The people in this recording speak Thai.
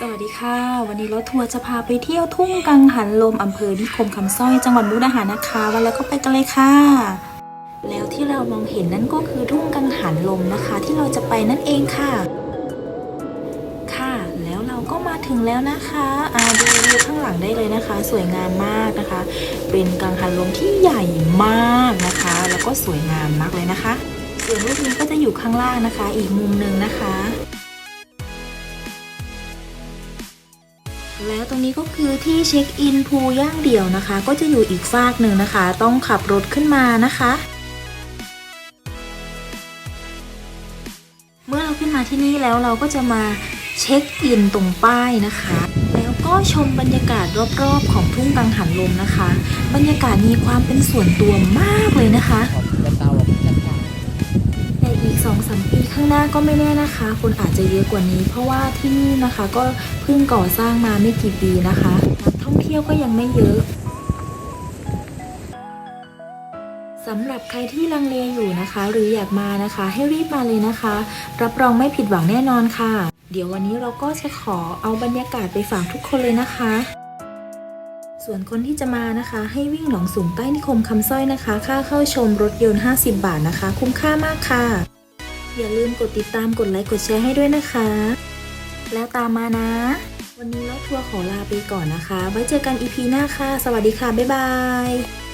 สวัสดีค่ะ วันนี้รถทัวร์จะพาไปเที่ยวทุ่งกังหันลมอำเภอนิคมคำสร้อยจังหวัดมุกดาหารนะคะ วันแล้วก็ไปกันเลยค่ะ แล้วที่เรามองเห็นนั่นก็คือทุ่งกังหันลมนะคะ ที่เราจะไปนั่นเองค่ะ ค่ะ แล้วเราก็มาถึงแล้วนะคะอ่าดูวิวข้างหลังได้เลยนะคะ สวยงามมากนะคะ เป็นกังหันลมที่ใหญ่มากนะคะ แล้วก็สวยงามมากเลยนะคะส่วนรูปนี้ก็จะอยู่ข้างล่างนะคะ อีกมุมหนึ่งนะคะ แล้วตรงนี้ก็คือที่เช็คอินพูย่างเดี่ยวนะคะ ก็จะอยู่อีกฟากหนึ่งนะคะ ต้องขับรถขึ้นมานะคะ เมื่อเราขึ้นมาที่นี่แล้วเราก็จะมาเช็คอินตรงป้ายนะคะ แล้วก็ชมบรรยากาศรอบๆ ของทุ่งกังหันลมนะคะ บรรยากาศมีความเป็นส่วนตัวมากเลยนะคะ ข้างหน้าก็ไม่แน่นะคะ คนอาจจะเยอะกว่านี้ เพราะว่าที่นี่นะคะก็เพิ่งก่อสร้างมาไม่กี่ปีนะคะนักท่องเที่ยวก็ยังไม่เยอะสำหรับใครที่ลังเลอยู่นะคะ หรืออยากมานะคะ ให้รีบมาเลยนะคะ รับรองไม่ผิดหวังแน่นอนค่ะ เดี๋ยววันนี้เราก็จะขอเอาบรรยากาศไปฝากทุกคนเลยนะคะ ส่วนคนที่จะมานะคะ ให้วิ่งหนองสูงใต้นิคมคำสร้อยนะคะ ค่าเข้าชมรถยนต์ 50 บาทนะคะ คุ้มค่ามากค่ะ อย่าลืมกดติดตามกดไลค์กดแชร์ให้ด้วยนะคะ แล้วตามมานะ วันนี้รถทัวร์ขอลาไปก่อนนะคะ ไว้เจอกันอีพีหน้าค่ะ สวัสดีค่ะ บ๊ายบาย